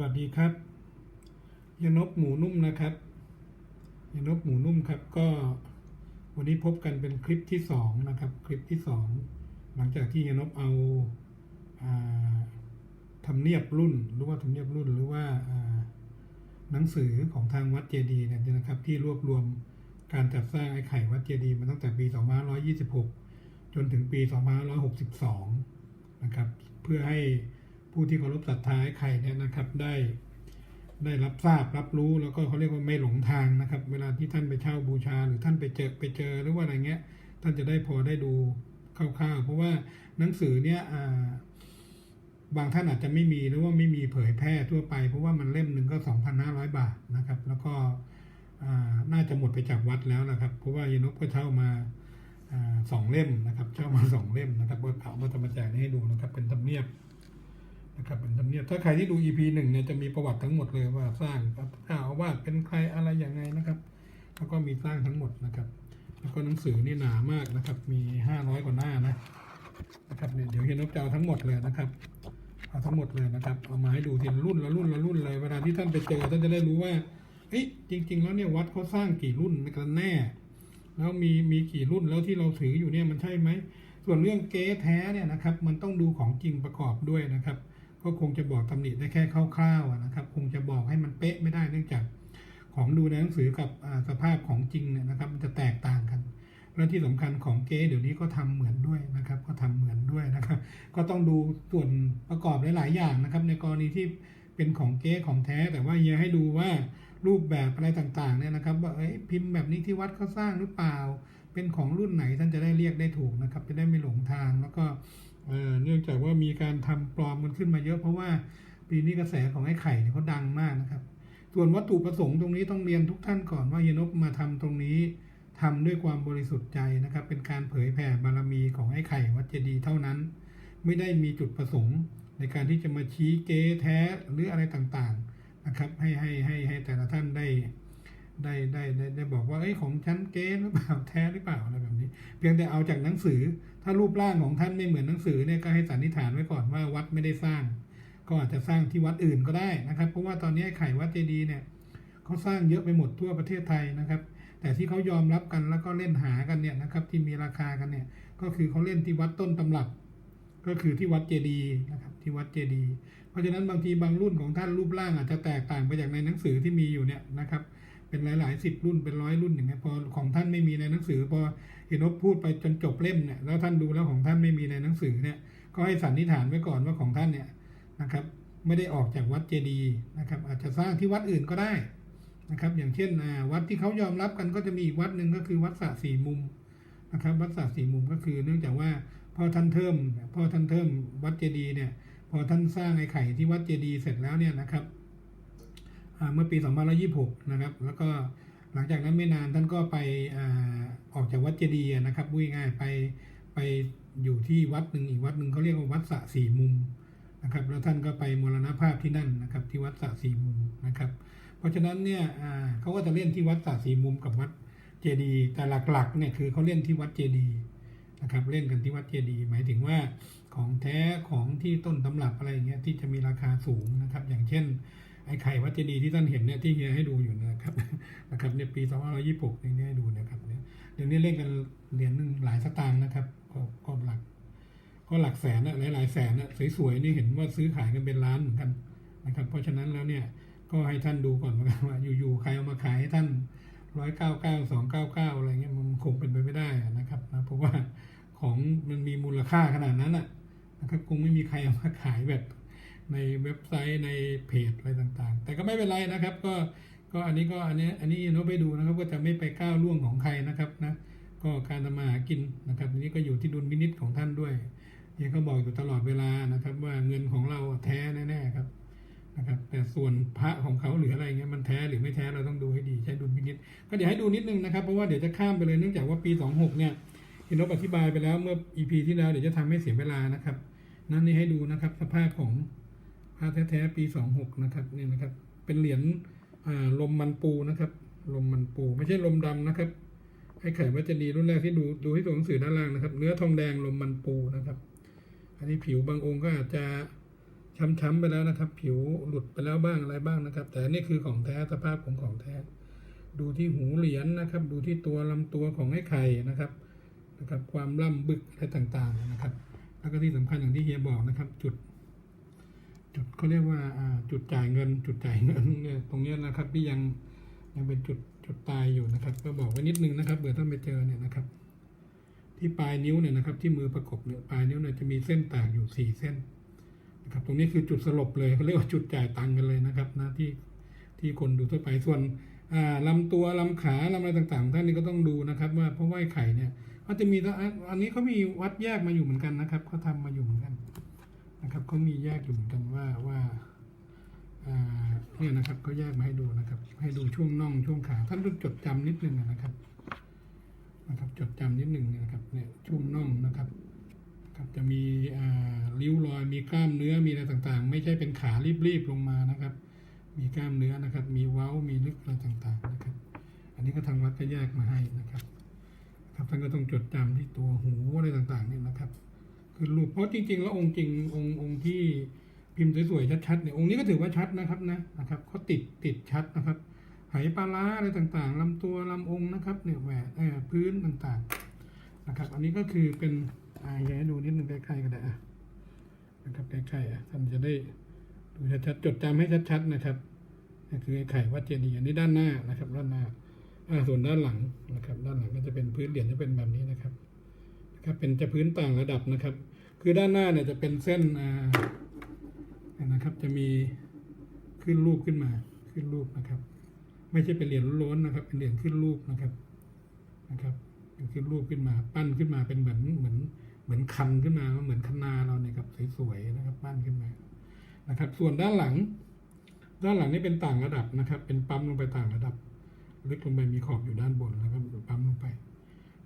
วัสดีครับยนบหมูนุ่มนะครับยนบหมูนุ่มครับก็วันนี้พบกันเป็นคลิปที่สองนะครับคลิปที่สองหลังจากที่ยนบเอาอาทำเนียบรุ่นหรือว่าทำเนียบรุ่นหรือว่าาหนังสือของทางวัดเจดีย์เนี่ยนะครับที่รวบรวมการจัดสร้างไอ้ไข่วัดเจดีย์มาตั้งแต่ปี 2526 จนถึงปี 2562 นะครับเพื่อให้ ผู้ที่เคารพศรัทธาไอ้ไข่เนี่ยนะครับได้ได้รับทราบรับรู้แล้วก็เขาเรียกว่าไม่หลงทางนะครับ เวลาที่ท่านไปเช่าบูชา หรือท่านไปเจอไปเจอหรือว่าอะไรเงี้ย ท่านจะได้พอได้ดูคร่าวๆเพราะว่าหนังสือเนี่ยบางท่านอาจจะไม่มีหรือว่าไม่มีเผยแพร่ทั่วไป เพราะว่ามันเล่มหนึ่งก็ 2,500 บาทนะครับ แล้วก็น่าจะหมดไปจากวัดแล้วนะครับ เพราะว่ายนกก็เช่ามาสองเล่มนะครับ เช่ามาสองเล่มนะครับก็เอามาทำมาแจกให้ดูนะครับเป็นธรรมเนียบ นะครับเป็นธรรมเนียบถ้าใครที่ดู EP หนึ่งเนี่ยจะมีประวัติทั้งหมดเลยว่าสร้างเจ้าอาวาสเป็นใครอะไรยังไงนะครับ แล้วก็มีสร้างทั้งหมดนะครับ แล้วก็หนังสือนี่หนามากนะครับ มีห้าร้อยกว่าหน้านะนะครับเนี่ยเดี๋ยวเฮียนกจะเอาทั้งหมดเลยนะครับเอาทั้งหมดเลยนะครับเอามาให้ดูทีละรุ่นละรุ่นละรุ่นเลยเวลาที่ท่านไปเจอท่านจะได้รู้ว่าเอ้ยจริง ๆ แล้วเนี่ยวัดเขาสร้างกี่รุ่นกันแน่ แล้วมีมีกี่รุ่นแล้วที่เราถืออยู่เนี่ยมันใช่ไหมส่วนเรื่องเก๊แท้เนี่ยนะครับ มันต้องดูของจริงประกอบด้วยนะครับ ก็คงจะบอกตำหนิได้แค่คร่าวๆนะครับ คงจะบอกให้มันเป๊ะไม่ได้เนื่องจากของดูในหนังสือกับสภาพของจริงเนี่ยนะครับมันจะแตกต่างกัน และที่สำคัญของเก๊เดี๋ยวนี้ก็ทำเหมือนด้วยนะครับ ก็ทำเหมือนด้วยนะครับ ก็ต้องดูส่วนประกอบหลาย ๆ อย่างนะครับ ในกรณีที่เป็นของเก๊ของแท้ แต่ว่าเฮียให้ดูว่ารูปแบบอะไรต่างๆเนี่ยนะครับว่าเอ้ยพิมพ์แบบนี้ที่วัดเขาสร้างหรือเปล่า เป็นของรุ่นไหนท่านจะได้เรียกได้ถูกนะครับ จะได้ไม่หลงทางแล้วก็ เนื่องจากว่ามีการทำปลอมกันขึ้นมาเยอะเพราะว่าปีนี้กระแสของไอ้ไข่เนี่ยเขาดังมากนะครับ ส่วนวัตถุประสงค์ตรงนี้ต้องเรียนทุกท่านก่อนว่าเยนกมาทำตรงนี้ทำด้วยความบริสุทธิ์ใจนะครับ เป็นการเผยแผ่บารมีของไอ้ไข่วัดเจดีเท่านั้น ไม่ได้มีจุดประสงค์ ในการที่จะมาชี้เก๊แท้หรืออะไรต่างๆนะครับ ให้ให้ให้ให้แต่ละท่านได้ ได้ได้ได้ได้บอกว่าเอ้ของฉันเก๊หรือเปล่าแท้หรือเปล่าอะไรแบบนี้ เพียงแต่เอาจากหนังสือ ถ้ารูปร่างของท่านไม่เหมือนหนังสือเนี่ยก็ให้สันนิษฐานไว้ก่อนว่าวัดไม่ได้สร้าง ก็อาจจะสร้างที่วัดอื่นก็ได้นะครับ เพราะว่าตอนนี้ไข่วัดเจดีย์เนี่ยเขาสร้างเยอะไปหมดทั่วประเทศไทยนะครับ แต่ที่เขายอมรับกันแล้วก็เล่นหากันเนี่ยนะครับ ที่มีราคากันเนี่ยก็คือเขาเล่นที่วัดต้นตำรับ ก็คือที่วัดเจดีย์นะครับที่วัดเจดีย์เพราะฉะนั้นบางทีบางรุ่นของท่านรูปร่างอาจจะแตกต่างไปจากในหนังสือที่มีอยู่เนี่ยนะครับ เป็นหลายๆสิบรุ่นเป็นร้อยรุ่นอย่างเงี้ยพอของท่านไม่มีในหนังสือ พอเห็นว่าพูดไปจนจบเล่มเนี่ยแล้วท่านดูแล้วของท่านไม่มีในหนังสือเนี่ยก็ให้สันนิษฐานไว้ก่อนว่าของท่านเนี่ยนะครับไม่ได้ออกจากวัดเจดีย์นะครับอาจจะสร้างที่วัดอื่นก็ได้นะครับอย่างเช่นวัดที่เขายอมรับกันก็จะมีอีกวัดหนึ่งก็คือวัดสระสี่มุมนะครับวัดสระสี่มุมก็คือเนื่องจากว่าพอท่านเทิมพอท่านเทิมวัดเจดีย์เนี่ยพอท่านสร้างไอ้ไข่ที่วัดเจดีย์เสร็จแล้วเนี่ยนะครับ เมื่อปี 2526 นะครับ แล้วก็หลังจากนั้นไม่นานท่านก็ไปอออกจากวัดเจดีย์นะครับพูดง่ายไปไปอยู่ที่วัดหนึ่งอีกวัดหนึ่งเขาเรียกว่าวัดสระสี่มุมนะครับแล้วท่านก็ไปมรณภาพที่นั่นนะครับที่วัดสระสี่มุมนะครับ เพราะฉะนั้นเนี่ยเขาก็จะเล่นที่วัดสระสี่มุมกับวัดเจดีย์แต่หลักๆเนี่ยคือเขาเล่นที่วัดเจดีย์นะครับเล่นกันที่วัดเจดีย์หมายถึงว่าของแท้ของที่ต้นตำรับอะไรเงี้ยที่จะมีราคาสูงนะครับ อย่างเช่น ไอ้ไข่วัดเจดีที่ท่านเห็นเนี่ยที่เฮียให้ดูอยู่นะครับนะครับเนี่ยปี2526นี่ให้ดูนะครับเนี่ยเดี๋ยวนี้เล่นกันเหรียญหนึ่งหลายสตางค์นะครับก็ก็หลัก ก็หลักแสนนะหลายหลายๆแสนนะสวยๆนี่เห็นว่าซื้อขายกันเป็นล้านเหมือนกันนะครับ เพราะฉะนั้นแล้วเนี่ยก็ให้ท่านดูก่อนว่าว่าอยู่ๆใครเอามาขายให้ท่านร้อยเก้าเก้าสองเก้าเก้าอะไรเงี้ยมันคงเป็นไปไม่ได้นะครับนะเพราะว่าของมันมีมูลค่าขนาดนั้นอะนะครับคงไม่มีใครเอามาขายแบบ ในเว็บไซต์ในเพจอะไรต่างๆ แต่ก็ไม่เป็นไรนะครับ ก็ก็อันนี้ก็อันนี้อันนี้โน้ตไปดูนะครับก็จะไม่ไปก้าวล่วงของใครนะครับนะก็การทำมาหากินนะครับอันนี้ก็อยู่ที่ดุลพินิจของท่านด้วยเฮียก็บอกอยู่ตลอดเวลานะครับ ว่าเงินของเราแท้แน่ๆครับนะครับแต่ส่วนพระของเขาหรืออะไรเงี้ยมันแท้หรือไม่แท้เราต้องดูให้ดีใช้ดุลพินิจก็เดี๋ยวให้ดูนิดนึงนะครับเพราะว่าเดี๋ยวจะข้ามไปเลยเนื่องจากว่าปี 26 เนี่ยเห็นนบอธิบายไปแล้วเมื่อ EP ที่แล้วเดี๋ยวจะทำให้เสียเวลานะครับ นั่นนี่ให้ดูนะครับสภาพของ ระแท้ๆปีสองหกนะครับนี่นะครับ เป็นเหรียญลมมันปูนะครับ ลมมันปู ไม่ใช่ลมดำนะครับไอ้ไข่วัจดีรุ่นแรกที่ดูดูที่ตัวหนังสือด้านล่างนะครับ เนื้อทองแดงลมมันปูนะครับ อันนี้ผิวบางองค์ก็อาจจะช้ำๆไปแล้วนะครับ ผิวหลุดไปแล้วบ้างอะไรบ้างนะครับ แต่นี่คือของแท้สภาพของของแท้ ดูที่หูเหรียญนะครับ ดูที่ตัวลำตัวของไอ้ไข่นะครับนะครับ ความล่ำบึกอะไรต่างๆนะครับ แล้วก็ที่สำคัญอย่างที่เฮียบอกนะครับ จุด จุดเขาเรียกว่าจุดจ่ายเงิน จุดจ่ายเงินเนี่ยตรงเนี้ยนะครับที่ยังยังเป็นจุดจุดตายอยู่นะครับ ก็บอกไว้นิดนึงนะครับเผื่อท่านไปเจอเนี่ยนะครับ ที่ปลายนิ้วเนี่ยนะครับที่มือประกบเนี่ยปลายนิ้วเนี่ยจะมีเส้นแตกอยู่สี่เส้นนะครับ ตรงนี้คือจุดสลบเลยเขาเรียกว่าจุดจ่ายตังกันเลยนะครับนะที่ที่คนดูทั่วไปส่วนลำตัวลำขาลำอะไรต่างๆ ท่านนี้ก็ต้องดูนะครับ ว่าเพราะว่าไข่เนี่ยเขาจะมีอันอันนี้เขามีวัดแยกมาอยู่เหมือนกันนะครับเขาทำมาอยู่เหมือนกัน นะครับเขามีแยกอยู่เหมือนกันว่าว่าเนี่ยนะครับเขาแยกมาให้ดูนะครับ ให้ดูช่วงน่องช่วงขาท่านต้องจดจำนิดนึงนะครับนะครับ จดจำนิดนึงนะครับเนี่ยช่วงน่องนะครับครับจะมีริ้วรอยมีกล้ามเนื้อมีอะไรต่างๆ ไม่ใช่เป็นขารีบๆลงมานะครับ มีกล้ามเนื้อนะครับ มีเว้ามีลึกอะไรต่างๆนะครับ อันนี้ก็ทางวัดก็แยกมาให้นะครับครับท่านก็ต้องจดจำที่ตัวหูอะไรต่างๆเนี่ยนะครับ คือรูปเพราะจริง ๆ แล้วองค์จริงองค์องค์ที่พิมพ์สวยๆชัดๆเนี่ยองค์นี้ก็ถือว่าชัดนะครับนะนะครับเขาติดติดชัดนะครับไหปลาร้าอะไรต่างๆลำตัวลำองค์นะครับเนี่ยแหวนเออพื้นต่างๆนะครับ อันนี้ก็คือเป็นอ่าอยากให้ดูนิดนึงใกล้ๆก็ได้อะนะครับใกล้ๆอะท่านจะได้ดูชัดๆจดจำให้ชัดๆนะครับนี่คือไอ้ไข่วัดเจดีย์อันนี้ด้านหน้านะครับ ด้านหน้าอ่าส่วนด้านหลังนะครับ ด้านหลังก็จะเป็นพื้นเหรียญจะเป็นแบบนี้นะครับ ครับเป็นจะพื้นต่างระดับนะครับ คือด้านหน้าเนี่ยจะเป็นเส้นอ่านะครับ จะมีขึ้นรูปขึ้นมาขึ้นรูปนะครับ ไม่ใช่เป็นเหรียญล้นนะครับ เป็นเหรียญขึ้นรูปนะครับนะครับเป็นขึ้นรูปขึ้นมาปั้นขึ้นมาเป็นเหมือนเหมือนเหมือนคันขึ้นมาเหมือนคนาเราเนี่ยครับสวยๆนะครับปั้นขึ้นมานะครับ ส่วนด้านหลัง ด้านหลังนี่เป็นต่างระดับนะครับ เป็นปั๊มลงไปต่างระดับ ลึกลงไปมีขอบอยู่ด้านบนแล้วก็ปั๊มลงไป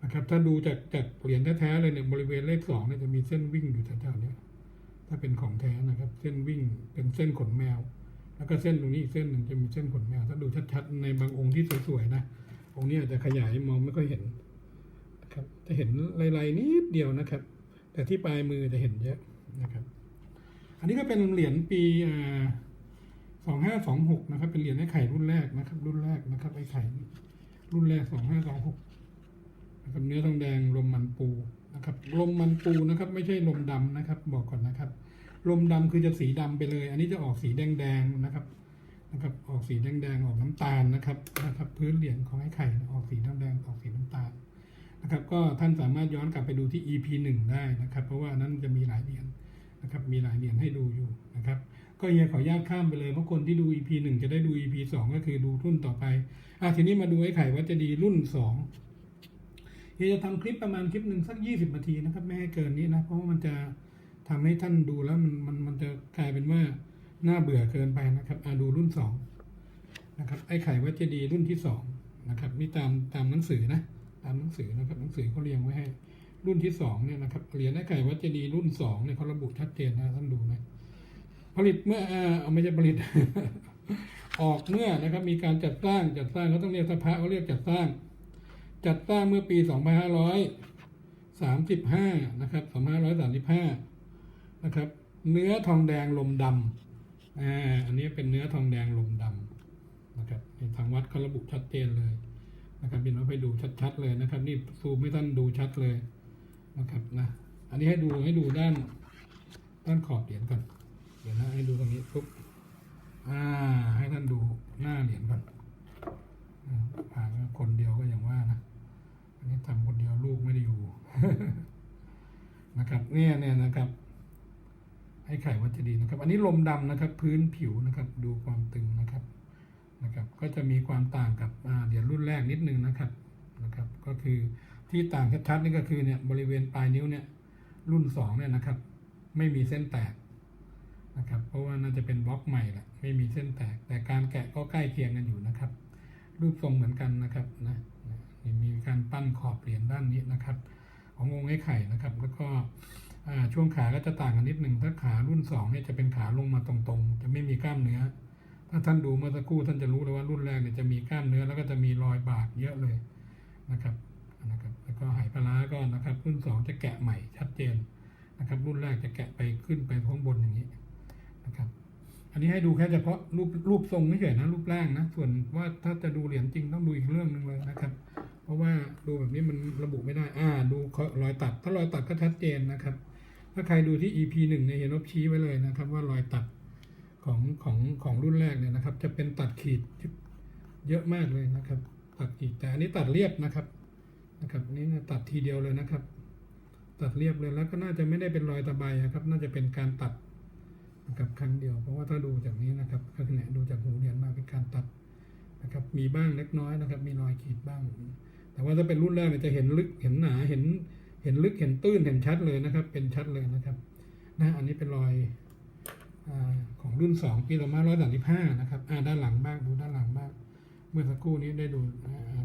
นะครับ ถ้าดูจากจากเหรียญแท้ๆเลยเนี่ยบริเวณเลขสองเนี่ยจะมีเส้นวิ่งอยู่แถวๆนี้ถ้าเป็นของแท้นะครับ เส้นวิ่งเป็นเส้นขนแมว แล้วก็เส้นตรงนี้อีกเส้นหนึ่งจะมีเส้นขนแมว ถ้าดูชัดๆในบางองค์ที่สวยๆนะองค์นี้อาจจะขยายมองไม่ค่อยเห็นนะครับ จะเห็นลายๆนิดเดียวนะครับ แต่ที่ปลายมือจะเห็นเยอะนะครับ อันนี้ก็เป็นเหรียญปีสองห้าสองหกนะครับ เป็นเหรียญไอ้ไข่รุ่นแรกนะครับ รุ่นแรกนะครับไอ้ไข่รุ่นแรกสองห้าสองหก นะครับเนื้อทองแดงลมมันปูนะครับลมมันปูนะครับไม่ใช่ลมดำนะครับ บอกก่อนนะครับลมดำคือจะสีดำไปเลย อันนี้จะออกสีแดงๆนะครับนะครับ ออกสีแดงๆออกน้ำตาลนะครับนะครับ พื้นเหรียญของไอ้ไข่ออกสีน้ำแดงออกสีน้ำตาลนะครับ ก็ท่านสามารถย้อนกลับไปดูที่ EP หนึ่งได้นะครับ เพราะว่านั้นจะมีหลายเหรียญนะครับ มีหลายเหรียญให้ดูอยู่นะครับ ก็เฮียขออนุญาตข้ามไปเลยเพราะคนที่ดู EP หนึ่งจะได้ดู EP สองก็คือดูรุ่นต่อไปอะทีนี้มาดูไอ้ไข่วัดเจดีรุ่นสอง เฮียจะทำคลิปประมาณคลิปหนึ่งสักยี่สิบนาทีนะครับ ไม่ให้เกินนี้นะ เพราะว่ามันจะทำให้ท่านดูแล้วมันมันมันจะกลายเป็นว่าน่าเบื่อเกินไปนะครับอาดูรุ่นสองนะครับไอ้ไข่วัจดีรุ่นที่สองนะครับนี่ตามตามหนังสือนะตามหนังสือนะครับหนังสือเขาเรียงไว้ให้รุ่นที่สองเนี่ยนะครับเหรียญไอ้ไข่วัจดีรุ่นสองเนี่ยเขาระบุชัดเจนนะท่านดูนะผลิตเมื่อเออเอาไม่ใช่ผลิต ออกเมื่อนะครับมีการจัดสร้างจัดสร้างเขาต้องเรียกสภาเขาเรียกจัดสร้าง จัดสร้างเมื่อปี 2535 นะครับ 2535 นะครับ เนื้อทองแดงลมดำอ่าอันนี้เป็นเนื้อทองแดงลมดำนะครับนี่ทางวัดเขาระบุชัดเจนเลยนะครับพี่น้องไปดูชัดๆเลยนะครับ นี่ซูมให้ท่านดูชัดเลยนะครับนะอันนี้ให้ดูให้ดูด้านด้านขอบเหรียญก่อนเดี๋ยวนะให้ดูตรงนี้ปุ๊บอ่า ให้ท่านดูหน้าเหรียญก่อนผ่านคนเดียวก็อย่างว่านะอั นนี้ทำคนเดียวลูกไม่ได้อยู่ นะครับ เนี่ยเนี่ยนะครับให้ไข่วัดเจดีนะครับ อันนี้ลมดำนะครับ พื้นผิวนะครับ ดูความตึงนะครับนะครับ ก็จะมีความต่างกับเหรียญรุ่นแรกนิดนึงนะครับนะครับ ก็คือที่ต่างชัดๆนี่ก็คือเนี่ยบริเวณปลายนิ้วเนี่ย รุ่นสองเนี่ยนะครับ ไม่มีเส้นแตกนะครับ เพราะว่าน่าจะเป็นบล็อกใหม่แหละไม่มีเส้นแตก แต่การแกะก็ใกล้เคียงกันอยู่นะครับ รูปทรงเหมือนกันนะครับนะ มีการปั้นขอบเหรียญด้านนี้นะครับ ขององค์ไอ้ไข่นะครับ แล้วก็ช่วงขาก็จะต่างกันนิดหนึ่งถ้าขารุ่นสองเนี่ยจะเป็นขาลงมาตรงๆ จะไม่มีกล้ามเนื้อ ถ้าท่านดูเมื่อสักครู่ท่านจะรู้เลยว่ารุ่นแรกเนี่ยจะมีกล้ามเนื้อแล้วก็จะมีรอยบาดเยอะเลยนะครับนะครับแล้วก็ไหปลาร้าก็นะครับ รุ่นสองจะแกะใหม่ชัดเจนนะครับ รุ่นแรกจะแกะไปขึ้นไปข้างบนอย่างนี้นนี้ให้ดูแค่เฉพาะรูปรูปทรงไม่เฉยนะรูปร่างนะ ส่วนว่าถ้าจะดูเหรียญจริงต้องดูอีกเรื่องหนึ่งเลยนะครับ เพราะว่าดูแบบนี้มันระบุไม่ได้ อ่า ดูรอยตัด ถ้ารอยตัดก็ชัดเจนนะครับ ถ้าใครดูที่ EP หนึ่งเนี่ยเห็นนบชี้ไว้เลยนะครับ ว่ารอยตัดของของของรุ่นแรกเนี่ยนะครับ จะเป็นตัดขีดเยอะมากเลยนะครับ ตัดขีดแต่อันนี้ตัดเรียบนะครับนะครับนี่นะตัดทีเดียวเลยนะครับ ตัดเรียบเลยแล้วก็น่าจะไม่ได้เป็นรอยตะไบอะครับ น่าจะเป็นการตัดนะครับครั้งเดียว เพราะว่าถ้าดูจากนี้นะครับก็คือเนี่ยดูจากหูเหรียญมาเป็นการตัดนะครับ มีบ้างเล็กน้อยนะครับ มีรอยขีดบ้าง แต่ว่าถ้าเป็นรุ่นแรกเนี่ยจะเห็นลึกเห็นหนาเห็นเห็นลึกเห็นตื้นเห็นชัดเลยนะครับ เป็นชัดเลยนะครับนะอันนี้เป็นรอยอของรุ่นสองปีสองพันร้อยสามสิบห้านะครับอ่าด้านหลังบ้างดูด้านหลังบ้างเมื่อสักครู่นี้ได้ดู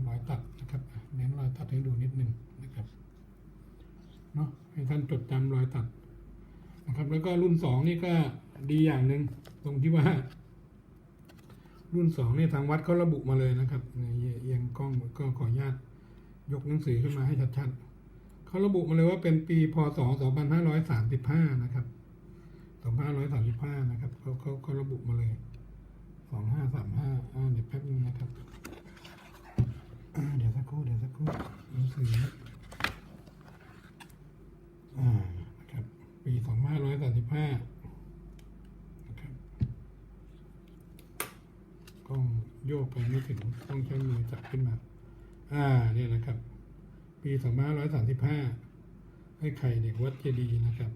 รอยตัดนะครับเน้นรอยตัดให้ดูนิดนึงนะครับเนาะให้ท่านจดจำรอยตัดนะครับ แล้วก็รุ่นสองนี่ก็ดีอย่างหนึ่งตรงที่ว่า รุ่นสองเนี่ยทางวัดเขาระบุมาเลยนะครับเนี่ยเอียงกล้องก็ขออนุญาต ยกหนังสือขึ้นมาให้ชัดๆเขาระบุมาเลยว่าเป็นปีพศ 2535 นะครับ 2535 นะครับเขาเขาเขาระบุมาเลย 2535 อ่าเดี๋ยวแป๊บนึงนะครับเดี๋ยวสักครู่เดี๋ยวสักครู่หนังสืออ่านะครับปี 2535 นะครับกล้องโยกไปไม่ถึงต้องใช้มือจับขึ้นมา อ่าเนี่ยนะครับ ปีสองพันร้อยสามสิบห้าให้ไข่เด็กวัดเจดีนะครับ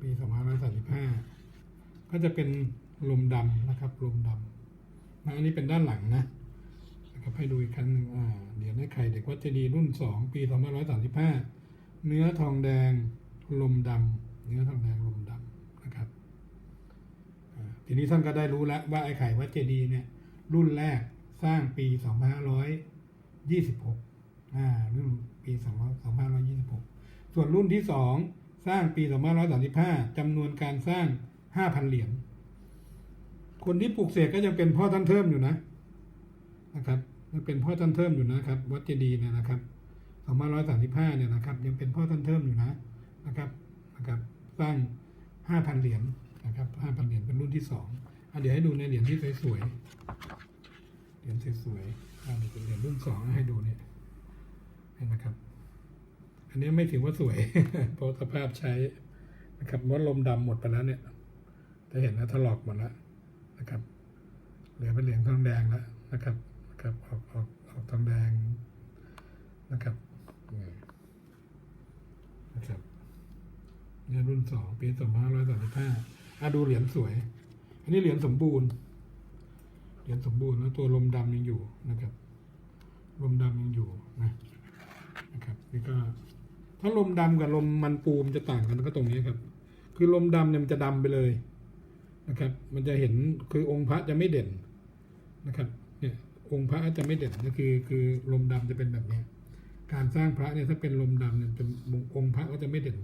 ปีสองพันร้อยสามสิบห้าก็จะเป็นลมดำนะครับลมดำนะอันนี้เป็นด้านหลังนะนะครับให้ดูอีกครั้งหนึ่งอ่าเหรียญให้ไข่เด็กวัดเจดีรุ่นสองปีสองพันร้อยสามสิบห้าเนื้อทองแดงลมดำเนื้อทองแดงลมดำนะครับทีนี้ท่านก็ได้รู้แล้วว่าไอ้ไข่วัดเจดีเนี่ยรุ่นแรกสร้างปี 2526อ่ารุ่นปี2526ส่วนรุ่นที่2สร้างปี2535จำนวนการสร้าง5,000เหรียญคนที่ปลูกเสกก็ยังเป็นพ่อท่านเทิมอยู่นะนะครับยังเป็นพ่อท่านเทิมอยู่นะครับ วัดเจดีเนี่ยนะครับ2535เนี่ยนะครับ ยังเป็นพ่อท่านเทิมอยู่นะนะครับนะครับ สร้าง5,000เหรียญนะครับ5,000เหรียญเป็นรุ่นที่สองอะเดี๋ยวให้ดูในเหรียญที่สวยๆเหรียญสวยๆ อะเดี๋ยวเป็นเหรียญรุ่นสองให้ดูเนี่ยเห็นนะครับ อันนี้ไม่ถือว่าสวย เพราะสภาพใช้นะครับมดลมดำหมดไปแล้วเนี่ยจะเห็นนะถลอกหมดแล้วนะครับ เหลือเป็นเหรียญทองแดงแล้วนะครับนะครับออกออกออกทองแดงนะครับนะครับเนี่ยรุ่นสองปีสองพันห้าร้อยสามสิบห้าอะดูเหรียญสวย อันนี้เหรียญสมบูรณ์ ยญสมบูรณ์แล้วตัวลมดำยังอยู่นะครับลมดำยังอยู่นะนะครับนี่ก็ถ้าลมดำกับลมมันปูมนจะต่างกันก็ตรงนี้ครับ คือลมดำเนี่ยมันจะดำไปเลยนะครับ มันจะเห็นคือองค์พระจะไม่เด่นนะครับเนี่ยองค์พระจะไม่เด่นก็คือคือลมดำจะเป็นแบบนี้ การสร้างพระเนี่ยถ้าเป็นลมดำเนี่ยจะองค์พระก็จะไม่เด่น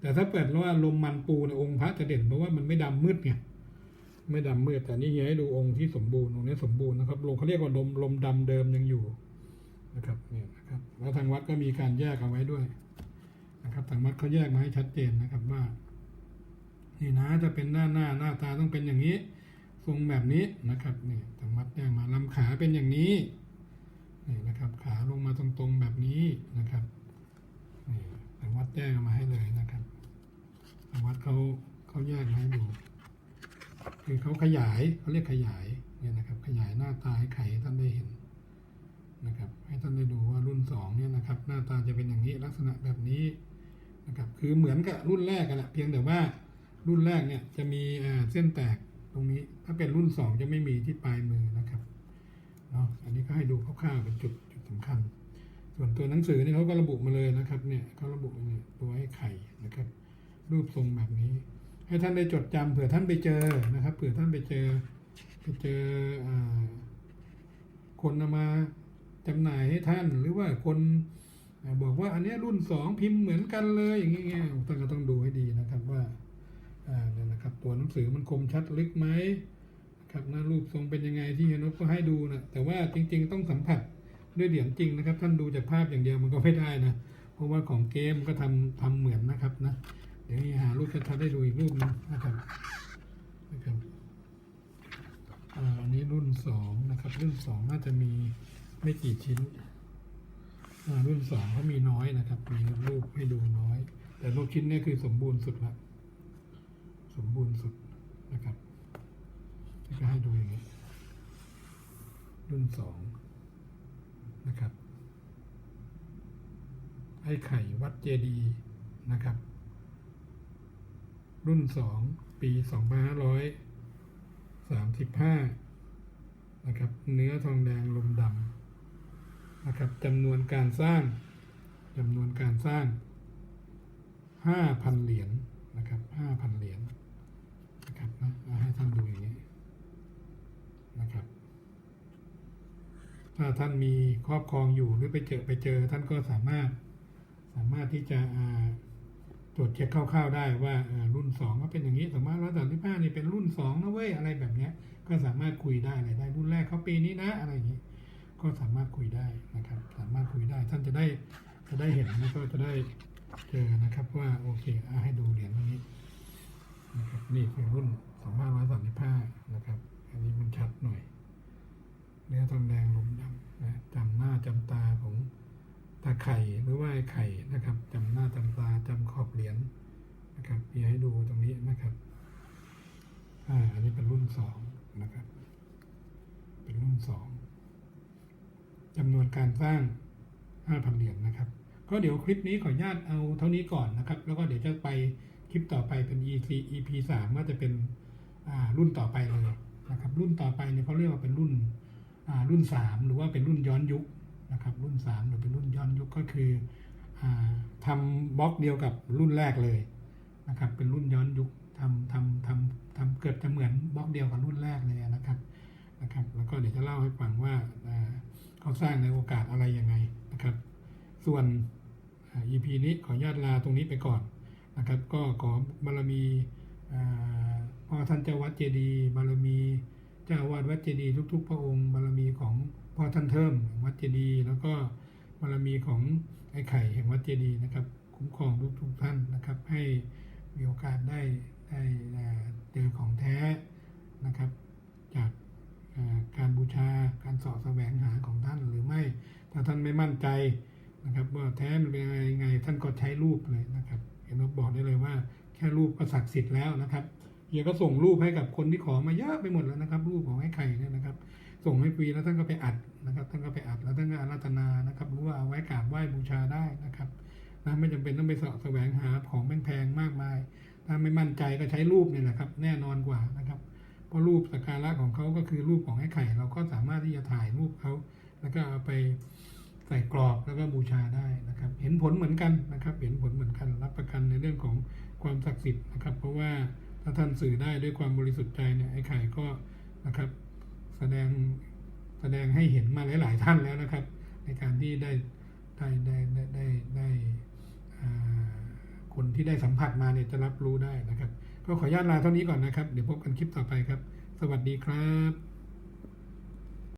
แต่ถ้าเกิดว่าลมมันปูในยองค์พระจะเด่นเพราะว่ามันไม่ดำมืดไง ไม่ดำมืดแต่นี่เฮียให้ดูองค์ที่สมบูรณ์องค์นี้สมบูรณ์นะครับลมเขาเรียกว่าลมลมดำเดิมยังอยู่นะครับเนี่ยนะครับ แล้วทางวัดก็มีการแยกเอาไว้ด้วยนะครับทางวัดเขาแยกมาให้ชัดเจนนะครับว่านี่นะจะเป็นหน้าหน้าหน้าตาต้องเป็นอย่างนี้ ทรงแบบนี้นะครับนี่ทางวัดแยกมาลำขาเป็นอย่างนี้นี่นะครับ ขาลงมาตรงๆแบบนี้นะครับนี่ทางวัดแจ้งเอามาให้เลยนะครับทางวัดเขาเขาแยกมาให้ดู คือเขาขยายเขาเรียกขยายเนี่ยนะครับ ขยายหน้าตาให้ไขให้ท่านได้เห็นนะครับ ให้ท่านได้ดูว่ารุ่นสองเนี่ยนะครับ หน้าตาจะเป็นอย่างนี้ลักษณะแบบนี้นะครับ คือเหมือนกับรุ่นแรกกันแหละเพียงแต่ว่ารุ่นแรกเนี่ยจะมีเส้นแตกตรงนี้ ถ้าเป็นรุ่นสองจะไม่มีที่ปลายมือนะครับเนาะอันนี้ก็ให้ดูคร่าวๆเป็นจุดจุดสำคัญ ส่วนตัวหนังสือนี่เขาก็ระบุมาเลยนะครับ เนี่ยเขาระบุเนี่ยตัวให้ไข่นะครับ รูปทรงแบบนี้ ให้ท่านได้จดจำเผื่อท่านไปเจอนะครับเผื่อท่านไปเจอไปเจออคนเอามาจำหน่ายให้ท่านหรือว่าคนบอกว่าอันนี้รุ่นสองพิมพ์เหมือนกันเลยอย่างเงี้ยท่านก็ต้องดูให้ดีนะครับว่าเนี่ยนะครับตัวหนังสือมันคมชัดลึกไหมครับหน้ารูปทรงเป็นยังไงที่เฮนกก็ให้ดูนะแต่ว่าจริง ๆ ต้องสัมผัสด้วยเหรียญจริงนะครับ ท่านดูจากภาพอย่างเดียวมันก็ไม่ได้นะ เพราะว่าของเกมก็ทำทำเหมือนนะครับนะ เดี๋ยวนี้หารูปชัดๆได้ดูอีกรูปนึงนะครับนะครับรุ่นสองน่าจะมีไม่กี่ชิ้นอ่ารุ่นสองเขามีน้อยนะครับ มีรูปให้ดูน้อย แต่รูปชิ้นนี้คือสมบูรณ์สุดละสมบูรณ์สุดนะครับนี่ก็ให้ดูอย่างนี้ รุ่นสองนะครับไอ้ไข่วัดเจดีนะครับ รุ่นสองปีสองพันห้าร้อยสามสิบห้านะครับ เนื้อทองแดงลมดำนะครับจำนวนการสร้างจำนวนการสร้างห้าพันเหรียญนะครับห้าพันเหรียญนะครับนะเอาให้ท่านดูอย่างนี้นะครับ ถ้าท่านมีครอบครองอยู่หรือไปเจอไปเจอท่านก็สามารถสามารถที่จะอ่า ตรวจเช็คคร่าวๆได้ว่ารุ่นสองก็เป็นอย่างนี้สมมติร้อยสามสิบห้านี่เป็นรุ่นสองนะเว้ยอะไรแบบเนี้ยก็สามารถคุยได้อะไรได้รุ่นแรกเขาปีนี้นะอะไรอย่างนี้ ก็สามารถคุยได้นะครับ สามารถคุยได้ท่านจะได้จะได้เห็นแล้วก็จะได้เจอนะครับว่าโอเคเอาให้ดูเหรียญตรงนี้นะครับนี่คือรุ่นสองพันร้อยสามสิบห้านะครับ อันนี้มันชัดหน่อย เนื้อทองแดงลมดำนะจำหน้าจำตาของตา ไข่หรือว่าไอ้ไข่นะครับจำหน้าจำตาจำขอบเหรียญนะครับมียให้ดูตรงนี้นะครับอ่าอันนี้เป็นรุ่นสองนะครับ เป็นรุ่นสองจำนวนการสร้างห้าพันเหรียญนะครับ ก็เดี๋ยวคลิปนี้ขออนุญาตเอาเท่านี้ก่อนนะครับ แล้วก็เดี๋ยวจะไปคลิปต่อไปเป็น EP EP สามว่าจะเป็นอ่ารุ่นต่อไปเลยนะครับ รุ่นต่อไปเนี่ยเขาเรียกว่าเป็นรุ่นอ่ารุ่นสามหรือว่าเป็นรุ่นย้อนยุค นะครับรุ่นสามหรือเป็นรุ่นย้อนยุคก็คืออทำบล็อกเดียวกับรุ่นแรกเลยนะครับเป็นรุ่นย้อนยุคทำทำทำทำเกือบจะเหมือนบล็อกเดียวกับรุ่นแรกเลยนะครับนะครับแล้วก็เดี๋ยวจะเล่าให้ฟังว่าเขาสร้างในโอกาสอะไรยังไงนะครับ ส่วนอ่า EP นี้ขออนุญาตลาตรงนี้ไปก่อนนะครับ ก็ขอบารมีพ่อท่านเจ้าวัดเจดี บารมีเจ้าวาดวัดเจดี ทุก ๆ พระองค์ บารมีของ พ่อท่านเทิมแห่งวัดเจดีย์แล้วก็บารมีของไอ้ไข่แห่งวัดเจดีย์นะครับ คุ้มครองทุกๆท่านนะครับ ให้มีโอกาสได้ได้เจอของแท้นะครับ จากการบูชาการสาะแสวงหาของท่านหรือไม่ ถ้าท่านไม่มั่นใจนะครับว่าแท้มันเป็นยังไงท่านก็ใช้รูปเลยนะครับเห็นว่าบอกได้เลยว่าแค่รูปก็ศักดิ์สิทธิ์แล้วนะครับเฮียก็ส่งรูปให้กับคนที่ขอมาเยอะไปหมดแล้วนะครับ รูปของไอ้ไข่เนี่ยนะครับ ส่งให้ฟรีแล้วท่านก็ไปอัดนะครับ ท่านก็ไปอัดแล้วท่านก็อาราธนานะครับ หรู้ว่าเอาไว้กราบไหว้บูชาได้นะครับนะไม่จำเป็นต้องไปเสาะแสวงหาของแพงๆมากมาย ถ้าไม่มั่นใจก็ใช้รูปเนี่ยนะครับ แน่นอนกว่านะครับ เพราะรูปสักการะของเขาก็คือรูปของไอ้ไข่ เราก็สามารถที่จะถ่ายรูปเขาแล้วก็เอาไปใส่กรอบแล้วก็บูชาได้นะครับ เห็นผลเหมือนกันนะครับ เห็นผลเหมือนกัน รับประกันในเรื่องของความศักดิ์สิทธิ์นะครับ เพราะว่าถ้าท่านสื่อได้ด้วยความบริสุทธิ์ใจเนี่ยไอ้ไข่ก็นะครับ แสดงแสดงให้เห็นมาหลาย ๆ ท่านแล้วนะครับ ในการที่ได้ได้ได้ได้ได้ได้คนที่ได้สัมผัสมาเนี่ยจะรับรู้ได้นะครับ ก็ขออนุญาตลาเท่านี้ก่อนนะครับ เดี๋ยวพบกันคลิปต่อไปครับ สวัสดีครับ